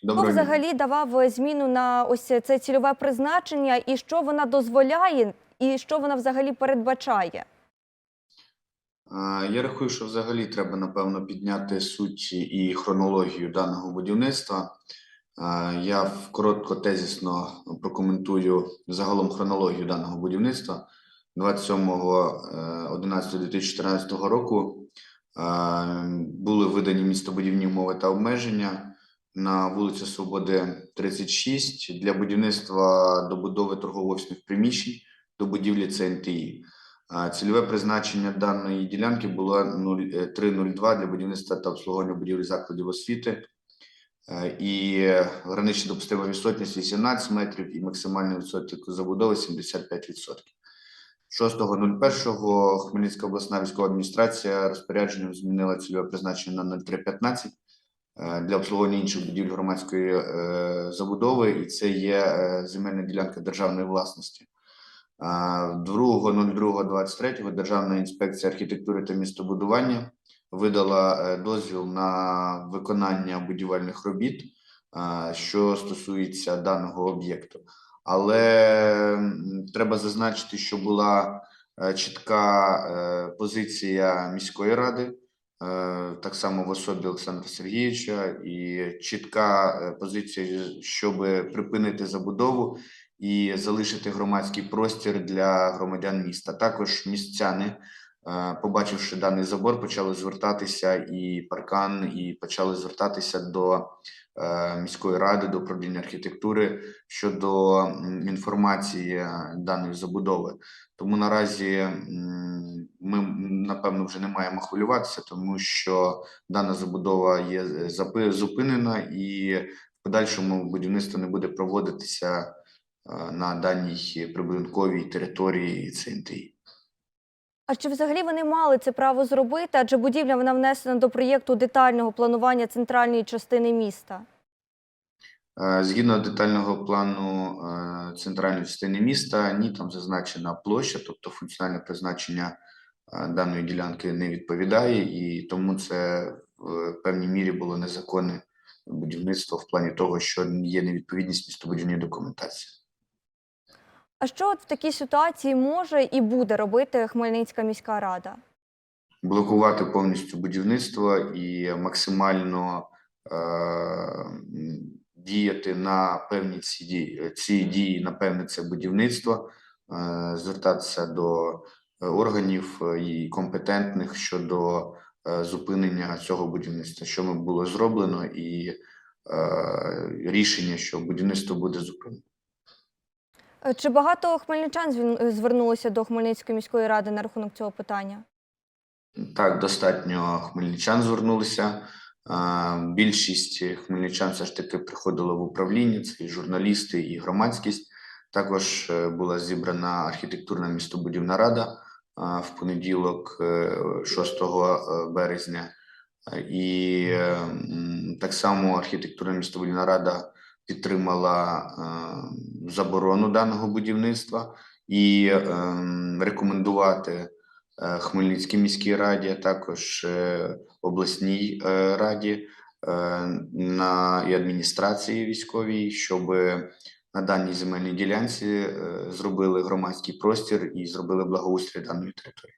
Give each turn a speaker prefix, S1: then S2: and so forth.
S1: Хто
S2: Доброго дня.
S1: взагалі давав зміну на ось це цільове призначення, і що вона дозволяє, і що вона взагалі передбачає?
S2: Я рахую, що взагалі треба напевно підняти суть і хронологію даного будівництва. Я коротко тезісно прокоментую загалом хронологію даного будівництва. 27.11.2014 року е, були видані містобудівні умови та обмеження на вулиці Свободи 36 для будівництва добудови торгово-офісних приміщень до будівлі ЦНТІ. Цільове призначення даної ділянки було 0, е, 302 для будівництва та обслуговування будівлі закладів освіти. Е, І гранична допустима відсотність 18 метрів і максимальний відсоток забудови 75%. 6.01 Хмельницька обласна військова адміністрація розпорядженням змінила цільове призначення на 0315 е, для обслуговування інших будівель громадської е, забудови, і це є е, земельна ділянка державної власності. А, 2.02.23 Державна інспекція архітектури та містобудування видала е, дозвіл на виконання будівельних робіт, що стосується даного об'єкту. Але треба зазначити, що була е, чітка е, позиція міської ради, е, так само в особі Олександра Сергійовича, і чітка е, позиція, щоб припинити забудову і залишити громадський простір для громадян міста. Також містяни, е, побачивши даний забор, почали звертатися і паркан, і почали звертатися до е, міської ради, до управління архітектури щодо інформації е, даної забудови. Тому наразі ми напевно вже не маємо хвилюватися, тому що дана забудова є е, зупинена і в подальшому будівництво не буде проводитися е, на даній прибудинковій території ЦНТІ.
S1: А чи взагалі вони мали це право зробити? Адже будівля вона внесена до проєкту детального планування центральної частини міста.
S2: Е, Згідно детального плану центральної частини міста, ні, там зазначена площа, тобто функціональне призначення даної ділянки не відповідає, і тому це в певній мірі було незаконне будівництво в плані того, що є невідповідність містобудівній документації.
S1: А що от в такій ситуації може і буде робити Хмельницька міська рада?
S2: блокувати повністю будівництво і максимально е, діяти на певні ці дії, ці дії на певне це будівництво, е, звертатися до е, органів е, і компетентних щодо е, зупинення цього будівництва, що ми було зроблено, і е, рішення, що будівництво буде зупинено.
S1: Е, Чи багато хмельничан звернулося до Хмельницької міської ради на рахунок цього питання?
S2: Так, достатньо хмельничан звернулися. Більшість хмельничан все ж таки приходило в управління, це і журналісти, і громадськість. Також е, була зібрана архітектурна містобудівна рада в понеділок, е, 6 березня. І е, так само архітектурна містобудівна рада підтримала е, заборону даного будівництва і ем, рекомендувати е, Хмельницькій міській раді, а також е, обласній е, раді е, на і адміністрації військовій, щоб на даній земельній ділянці е, зробили громадський простір і зробили благоустрій даної території.